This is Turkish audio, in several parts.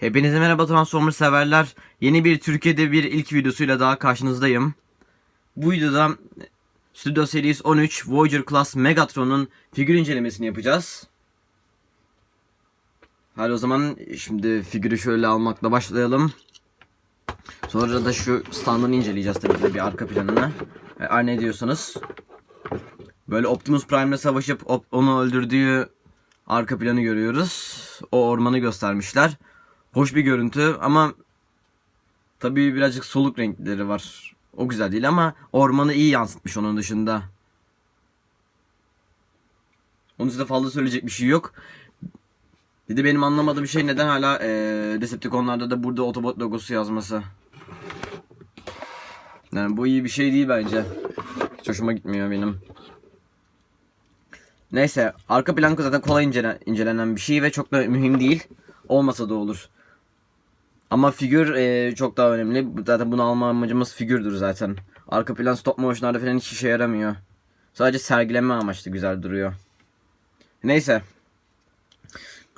Hepinize merhaba Transformers severler. Yeni bir Türkiye'de bir ilk videosuyla daha karşınızdayım. Bu videoda Studio Series 13 Voyager Class Megatron'un figür incelemesini yapacağız. Hadi o zaman şimdi figürü şöyle almakla başlayalım. Sonra da şu standını inceleyeceğiz tabii ki bir arka planını. E, ne diyorsanız. Böyle Optimus Prime'le savaşıp onu öldürdüğü arka planı görüyoruz. O ormanı göstermişler. Hoş bir görüntü ama tabii birazcık soluk renkleri var. O güzel değil ama ormanı iyi yansıtmış onun dışında. Onun için de fazla söyleyecek bir şey yok. Bir de benim anlamadığım şey neden hala eee Decepticonlarda da burada Autobot logosu yazması. Yani bu iyi bir şey değil bence. Hiç hoşuma gitmiyor benim. Neyse arka plan zaten kolay incele- incelenen bir şey ve çok da mühim değil. Olmasa da olur. Ama figür e, çok daha önemli. Zaten bunu alma amacımız figürdür zaten. Arka plan stop motion'larda falan hiç işe yaramıyor. Sadece sergileme amaçlı güzel duruyor. Neyse.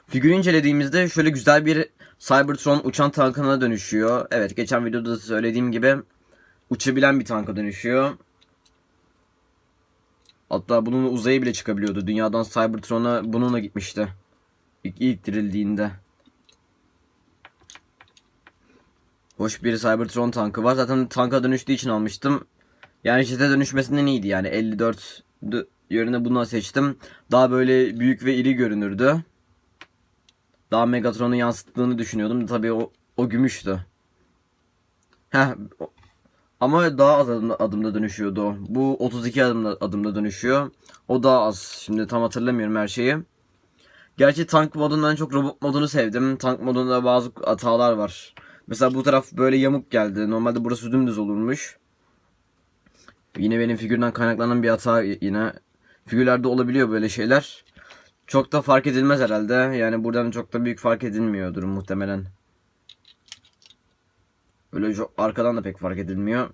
Figürü incelediğimizde şöyle güzel bir Cybertron uçan tankına dönüşüyor. Evet geçen videoda da söylediğim gibi uçabilen bir tanka dönüşüyor. Hatta bunun uzaya bile çıkabiliyordu. Dünyadan Cybertron'a bununla gitmişti. İlk, ilk dirildiğinde. Hoş bir Cybertron tankı var. Zaten tanka dönüştüğü için almıştım. Yani jete dönüşmesinden iyiydi yani. 54 d- yerine bunu seçtim. Daha böyle büyük ve iri görünürdü. Daha Megatron'u yansıttığını düşünüyordum. Tabii o, o gümüştü. Heh, ama daha az adımda, adımda dönüşüyordu o. Bu 32 adımda, adımda dönüşüyor. O daha az. Şimdi tam hatırlamıyorum her şeyi. Gerçi tank modundan çok robot modunu sevdim. Tank modunda bazı hatalar var. Mesela bu taraf böyle yamuk geldi. Normalde burası dümdüz olurmuş. Yine benim figürden kaynaklanan bir hata yine. Figürlerde olabiliyor böyle şeyler. Çok da fark edilmez herhalde. Yani buradan çok da büyük fark edilmiyordur muhtemelen. Öyle çok arkadan da pek fark edilmiyor.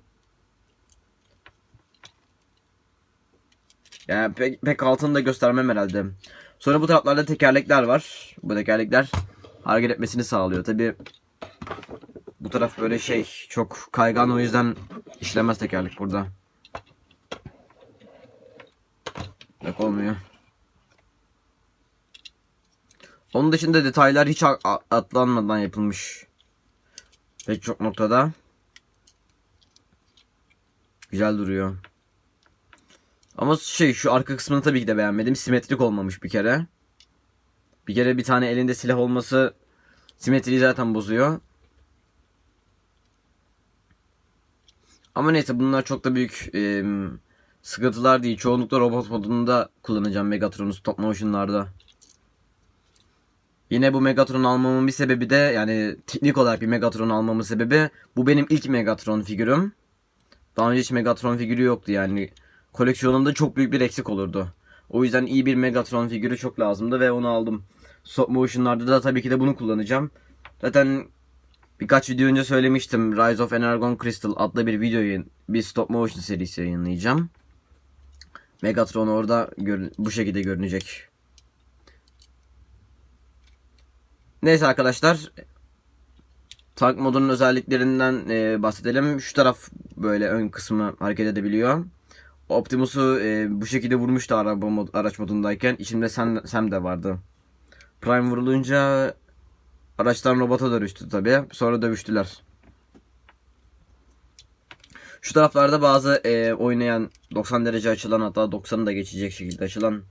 Yani pek, pek altını da göstermem herhalde. Sonra bu taraflarda tekerlekler var. Bu tekerlekler hareket etmesini sağlıyor. Tabi bu taraf böyle şey çok kaygan o yüzden işlemez tekerlek burada. Pek olmuyor. Onun dışında detaylar hiç atlanmadan yapılmış. Pek çok noktada. Güzel duruyor. Ama şey şu arka kısmını tabii ki de beğenmedim. Simetrik olmamış bir kere. Bir kere bir tane elinde silah olması simetriyi zaten bozuyor. Ama neyse bunlar çok da büyük e, sıkıntılar değil. Çoğunlukla robot modunda kullanacağım Megatron'u stop motion'larda. Yine bu Megatron almamın bir sebebi de yani teknik olarak bir Megatron almamın sebebi bu benim ilk Megatron figürüm. Daha önce hiç Megatron figürü yoktu yani. Koleksiyonumda çok büyük bir eksik olurdu. O yüzden iyi bir Megatron figürü çok lazımdı ve onu aldım. Stop motion'larda da tabii ki de bunu kullanacağım. Zaten birkaç video önce söylemiştim. Rise of Energon Crystal adlı bir videoyu bir stop motion serisi yayınlayacağım. Megatron orada bu şekilde görünecek. Neyse arkadaşlar. Tank modunun özelliklerinden e, bahsedelim. Şu taraf böyle ön kısmı hareket edebiliyor. Optimus'u e, bu şekilde vurmuştu araba mod, araç modundayken. İçimde Sam, Sam de vardı. Prime vurulunca araçtan robota dönüştü tabi. Sonra dövüştüler. Şu taraflarda bazı e, oynayan 90 derece açılan hatta 90'ı da geçecek şekilde açılan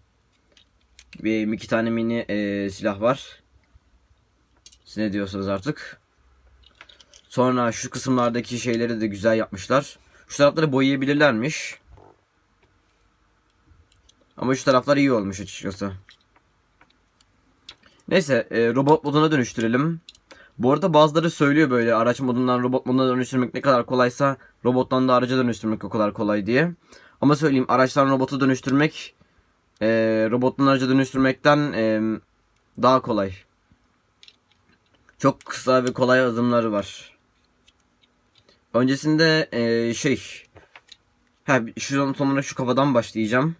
bir iki tane mini e, silah var. Siz ne diyorsanız artık. Sonra şu kısımlardaki şeyleri de güzel yapmışlar. Şu tarafları boyayabilirlermiş. Ama şu taraflar iyi olmuş açıkçası. Neyse e, robot moduna dönüştürelim. Bu arada bazıları söylüyor böyle araç modundan robot moduna dönüştürmek ne kadar kolaysa robottan da araca dönüştürmek o kadar kolay diye. Ama söyleyeyim araçtan robotu dönüştürmek e, robottan araca dönüştürmekten e, daha kolay. Çok kısa ve kolay adımları var. Öncesinde e, şey ha, şu sonra şu kafadan başlayacağım.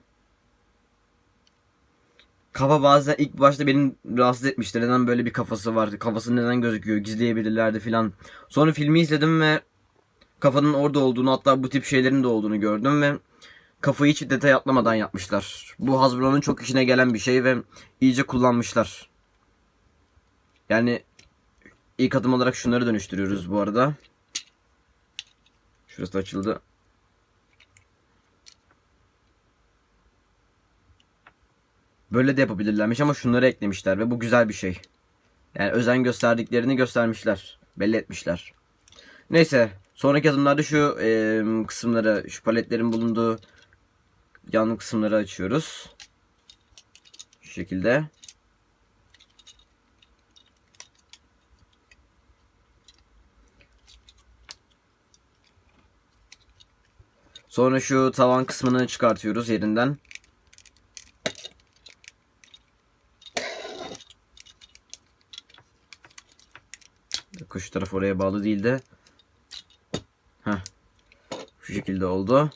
Kafa bazen ilk başta beni rahatsız etmişti. Neden böyle bir kafası var? Kafası neden gözüküyor? Gizleyebilirlerdi filan. Sonra filmi izledim ve kafanın orada olduğunu hatta bu tip şeylerin de olduğunu gördüm ve kafayı hiç detay atlamadan yapmışlar. Bu Hasbro'nun çok işine gelen bir şey ve iyice kullanmışlar. Yani ilk adım olarak şunları dönüştürüyoruz bu arada. Şurası açıldı. Böyle de yapabilirlermiş ama şunları eklemişler ve bu güzel bir şey. Yani özen gösterdiklerini göstermişler. Belli etmişler. Neyse. Sonraki adımlarda şu e, kısımları, şu paletlerin bulunduğu yan kısımları açıyoruz. Şu şekilde. Sonra şu tavan kısmını çıkartıyoruz yerinden. Kuş taraf oraya bağlı değil de. Heh. Şu şekilde oldu.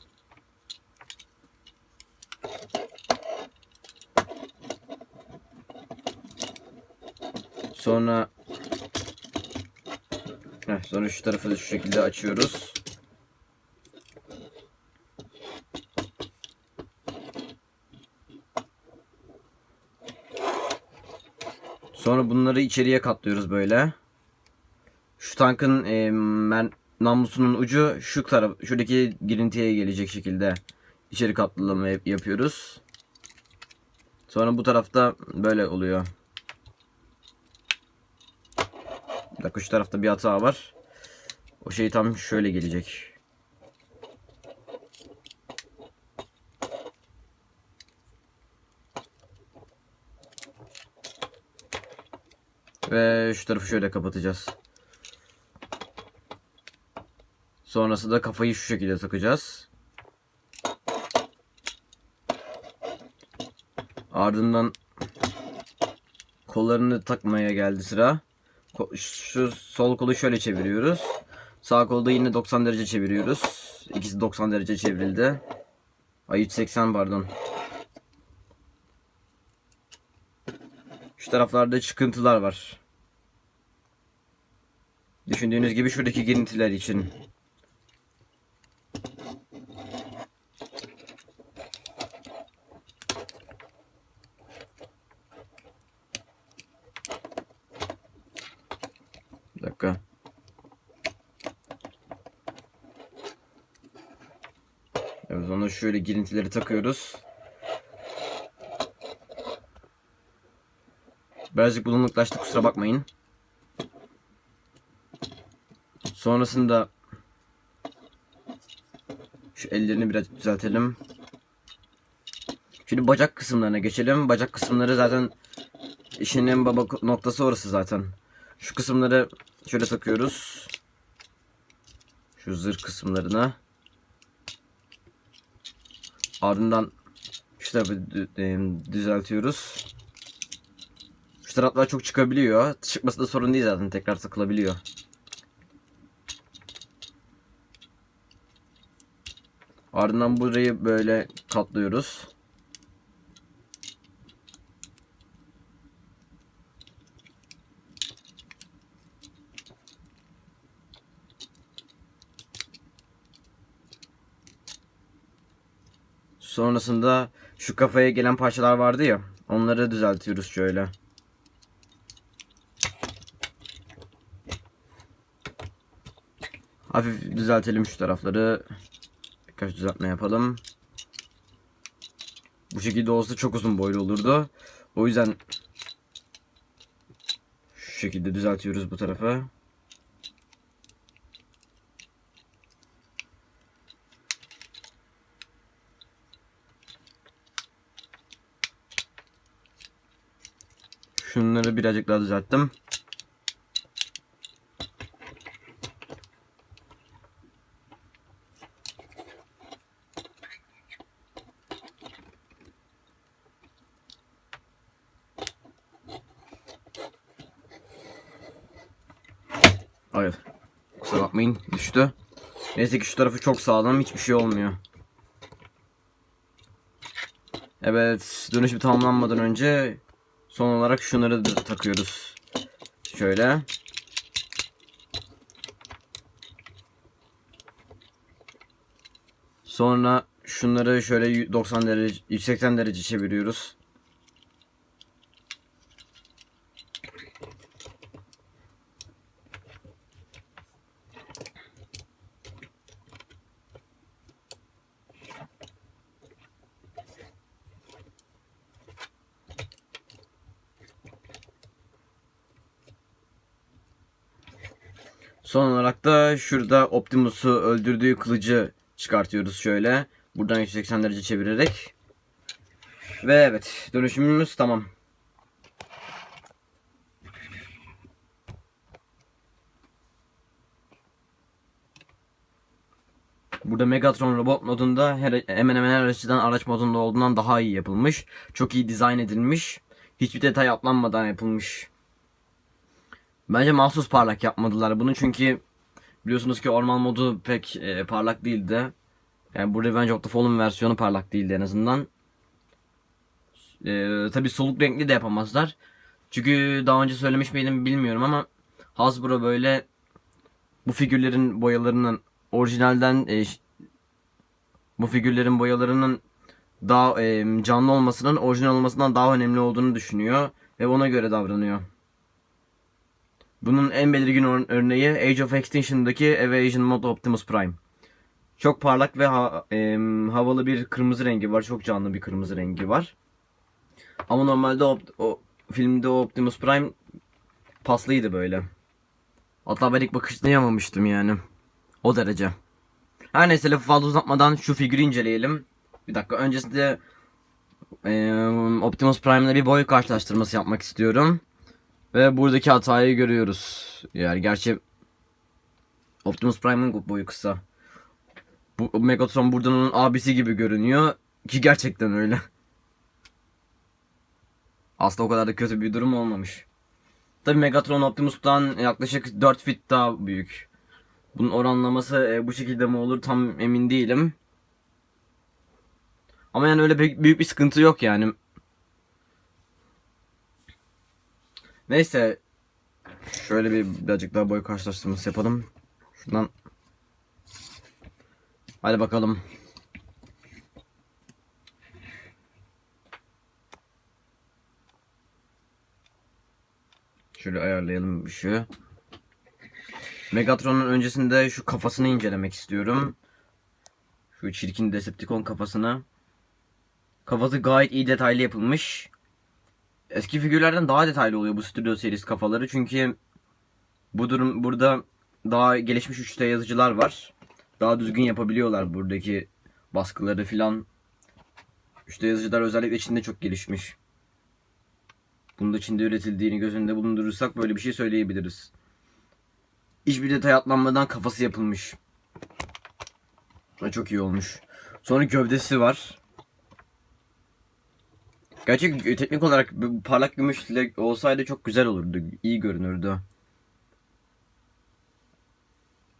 Sonra Heh, sonra şu tarafı da şu şekilde açıyoruz. Sonra bunları içeriye katlıyoruz böyle. Şu tankın e, men, namlusunun ucu şu taraf, şuradaki girintiye gelecek şekilde içeri katlama yap- yapıyoruz. Sonra bu tarafta böyle oluyor. Bir dakika şu tarafta bir hata var. O şey tam şöyle gelecek. Ve şu tarafı şöyle kapatacağız. Sonrası da kafayı şu şekilde takacağız. Ardından kollarını takmaya geldi sıra. Şu sol kolu şöyle çeviriyoruz. Sağ kolu da yine 90 derece çeviriyoruz. İkisi 90 derece çevrildi. Ay 180 pardon. Şu taraflarda çıkıntılar var. Düşündüğünüz gibi şuradaki girintiler için. Bir dakika. Evet ona şöyle girintileri takıyoruz. Birazcık bulunuklaştı kusura bakmayın. Sonrasında şu ellerini biraz düzeltelim. Şimdi bacak kısımlarına geçelim. Bacak kısımları zaten işin en baba noktası orası zaten. Şu kısımları şöyle takıyoruz. Şu zırh kısımlarına. Ardından şu tarafı e, düzeltiyoruz. Şu taraflar çok çıkabiliyor. Çıkması da sorun değil zaten. Tekrar takılabiliyor. Ardından burayı böyle katlıyoruz. Sonrasında şu kafaya gelen parçalar vardı ya. Onları düzeltiyoruz şöyle. Hafif düzeltelim şu tarafları. Birkaç düzeltme yapalım. Bu şekilde olsa çok uzun boylu olurdu. O yüzden şu şekilde düzeltiyoruz bu tarafa. Şunları birazcık daha düzelttim. Hayır. Kusura bakmayın düştü. Neyse ki şu tarafı çok sağlam hiçbir şey olmuyor. Evet dönüşüm tamamlanmadan önce son olarak şunları da takıyoruz. Şöyle. Sonra şunları şöyle 90 derece 180 derece çeviriyoruz. Son olarak da şurada Optimus'u öldürdüğü kılıcı çıkartıyoruz şöyle. Buradan 180 derece çevirerek. Ve evet dönüşümümüz tamam. Burada Megatron robot modunda her, hemen hemen her açıdan araç modunda olduğundan daha iyi yapılmış. Çok iyi dizayn edilmiş. Hiçbir detay atlanmadan yapılmış. Bence mahsus parlak yapmadılar bunu çünkü biliyorsunuz ki orman modu pek e, parlak değildi. Yani bu Revenge of the Fallen versiyonu parlak değildi en azından. E, Tabi soluk renkli de yapamazlar. Çünkü daha önce söylemiş miydim bilmiyorum ama Hasbro böyle bu figürlerin boyalarının orijinalden e, bu figürlerin boyalarının daha e, canlı olmasının orijinal olmasından daha önemli olduğunu düşünüyor ve ona göre davranıyor. Bunun en belirgin ör- örneği Age of Extinction'daki Evasion Mod Optimus Prime. Çok parlak ve ha- em, havalı bir kırmızı rengi var. Çok canlı bir kırmızı rengi var. Ama normalde o, o filmde o Optimus Prime paslıydı böyle. Hatta ben ilk bakışta yani. O derece. Her neyse lafı fazla uzatmadan şu figürü inceleyelim. Bir dakika öncesinde em, Optimus Prime'la bir boy karşılaştırması yapmak istiyorum. Ve buradaki hatayı görüyoruz. Yani gerçi Optimus Prime'ın boyu kısa. Bu Megatron buradan onun abisi gibi görünüyor. Ki gerçekten öyle. Aslında o kadar da kötü bir durum olmamış. Tabi Megatron Optimus'tan yaklaşık 4 fit daha büyük. Bunun oranlaması e, bu şekilde mi olur tam emin değilim. Ama yani öyle büyük, bir sıkıntı yok yani. Neyse. Şöyle bir birazcık daha boy karşılaştırması yapalım. Şuradan. Hadi bakalım. Şöyle ayarlayalım bir şey. Megatron'un öncesinde şu kafasını incelemek istiyorum. Şu çirkin Decepticon kafasını. Kafası gayet iyi detaylı yapılmış. Eski figürlerden daha detaylı oluyor bu Studio Series kafaları çünkü bu durum burada daha gelişmiş 3D yazıcılar var. Daha düzgün yapabiliyorlar buradaki baskıları filan. 3D yazıcılar özellikle Çin'de çok gelişmiş. Bunu da Çin'de üretildiğini göz önünde bulundurursak böyle bir şey söyleyebiliriz. Hiçbir detay atlanmadan kafası yapılmış. Çok iyi olmuş. Sonra gövdesi var. Gerçek teknik olarak parlak gümüşle olsaydı çok güzel olurdu. İyi görünürdü.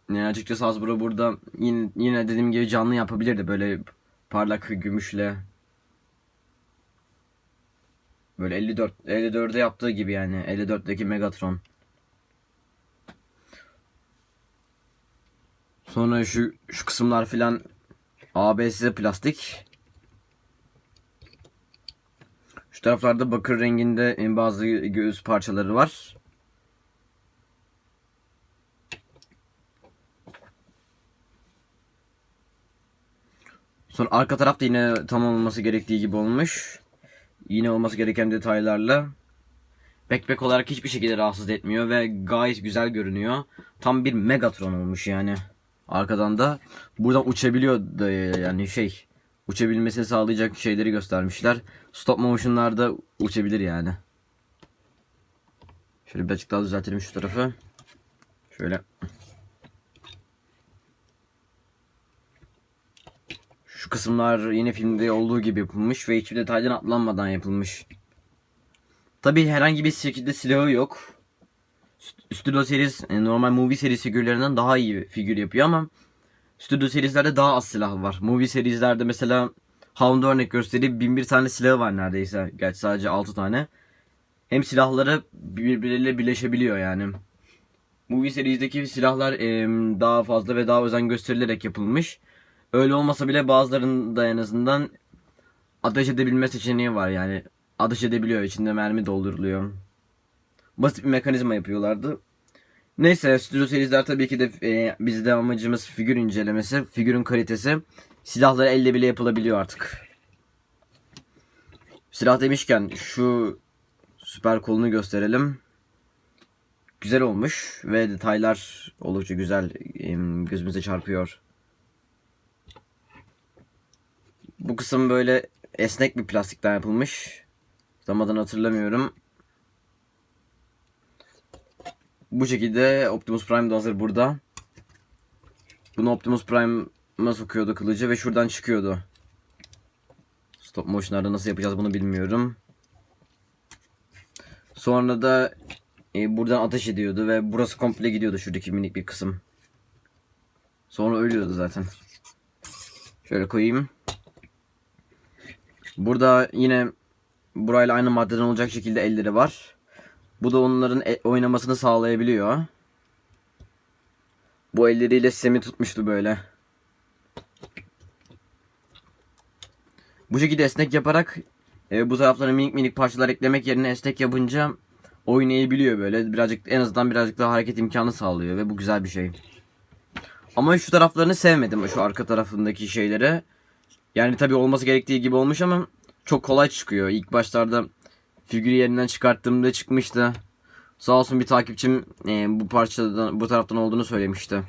Yani açıkçası Hasbro burada yine, yine dediğim gibi canlı yapabilirdi böyle parlak gümüşle. Böyle 54 54'de yaptığı gibi yani 54'teki Megatron. Sonra şu şu kısımlar filan ABS plastik. Taraflarda bakır renginde bazı göğüs parçaları var. Sonra arka taraf da yine tam olması gerektiği gibi olmuş. Yine olması gereken detaylarla. Backpack olarak hiçbir şekilde rahatsız etmiyor ve gayet güzel görünüyor. Tam bir Megatron olmuş yani. Arkadan da buradan uçabiliyor yani şey uçabilmesini sağlayacak şeyleri göstermişler. Stop motion'larda uçabilir yani. Şöyle birazcık daha düzeltelim şu tarafı. Şöyle. Şu kısımlar yine filmde olduğu gibi yapılmış ve hiçbir detaydan atlanmadan yapılmış. Tabi herhangi bir şekilde silahı yok. Studio Series e, normal movie serisi figürlerinden daha iyi figür yapıyor ama Studio serilerde daha az silah var. Movie serilerde mesela Hound'u örnek göstereyim. Bin bir tane silahı var neredeyse. Gerçi sadece 6 tane. Hem silahları birbirleriyle birleşebiliyor yani. Movie serizdeki silahlar daha fazla ve daha özen gösterilerek yapılmış. Öyle olmasa bile bazılarında en azından ateş edebilme seçeneği var yani. Ateş edebiliyor içinde mermi dolduruluyor. Basit bir mekanizma yapıyorlardı. Neyse Studio Series'ler tabii ki de e, bizde amacımız figür incelemesi, figürün kalitesi. Silahları elle bile yapılabiliyor artık. Silah demişken şu süper kolunu gösterelim. Güzel olmuş ve detaylar oldukça güzel em, gözümüze çarpıyor. Bu kısım böyle esnek bir plastikten yapılmış. Tam adını hatırlamıyorum. Bu şekilde Optimus Prime de hazır burada. Bunu Optimus Prime'a sokuyordu kılıcı ve şuradan çıkıyordu. Stop motion'larda nasıl yapacağız bunu bilmiyorum. Sonra da e, buradan ateş ediyordu ve burası komple gidiyordu şuradaki minik bir kısım. Sonra ölüyordu zaten. Şöyle koyayım. Burada yine burayla aynı maddeden olacak şekilde elleri var. Bu da onların e- oynamasını sağlayabiliyor. Bu elleriyle Sem'i tutmuştu böyle. Bu şekilde esnek yaparak e, bu taraflara minik minik parçalar eklemek yerine esnek yapınca oynayabiliyor böyle. Birazcık en azından birazcık daha hareket imkanı sağlıyor ve bu güzel bir şey. Ama şu taraflarını sevmedim şu arka tarafındaki şeyleri. Yani tabii olması gerektiği gibi olmuş ama çok kolay çıkıyor. İlk başlarda figürü yerinden çıkarttığımda çıkmıştı. Sağ olsun bir takipçim e, bu parçadan bu taraftan olduğunu söylemişti.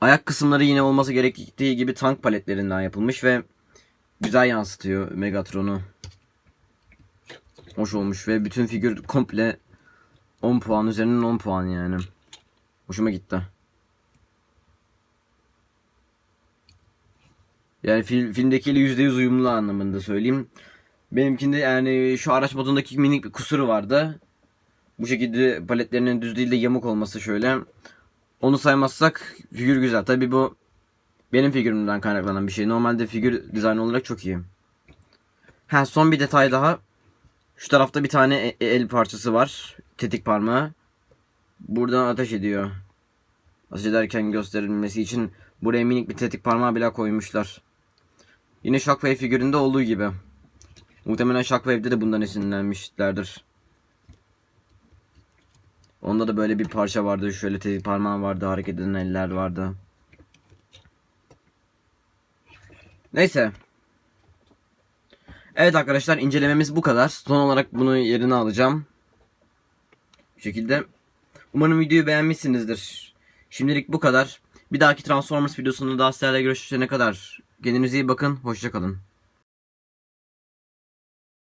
Ayak kısımları yine olması gerektiği gibi tank paletlerinden yapılmış ve güzel yansıtıyor Megatron'u. Hoş olmuş ve bütün figür komple 10 puan üzerinden 10 puan yani. Hoşuma gitti. Yani fil, filmdekiyle %100 uyumlu anlamında söyleyeyim. Benimkinde yani şu araç modundaki minik bir kusuru vardı. Bu şekilde paletlerinin düz değil de yamuk olması şöyle. Onu saymazsak figür güzel. Tabi bu benim figürümden kaynaklanan bir şey. Normalde figür dizayn olarak çok iyi. Ha son bir detay daha. Şu tarafta bir tane e- el parçası var. Tetik parmağı. Buradan ateş ediyor. Ateş ederken gösterilmesi için buraya minik bir tetik parmağı bile koymuşlar. Yine Shockwave figüründe olduğu gibi. Muhtemelen Shockwave'de de bundan esinlenmişlerdir. Onda da böyle bir parça vardı. Şöyle tetik parmağı vardı. Hareket eden eller vardı. Neyse. Evet arkadaşlar incelememiz bu kadar. Son olarak bunu yerine alacağım. Bu şekilde. Umarım videoyu beğenmişsinizdir. Şimdilik bu kadar. Bir dahaki Transformers videosunda daha sizlerle görüşene kadar kendinize iyi bakın. Hoşçakalın.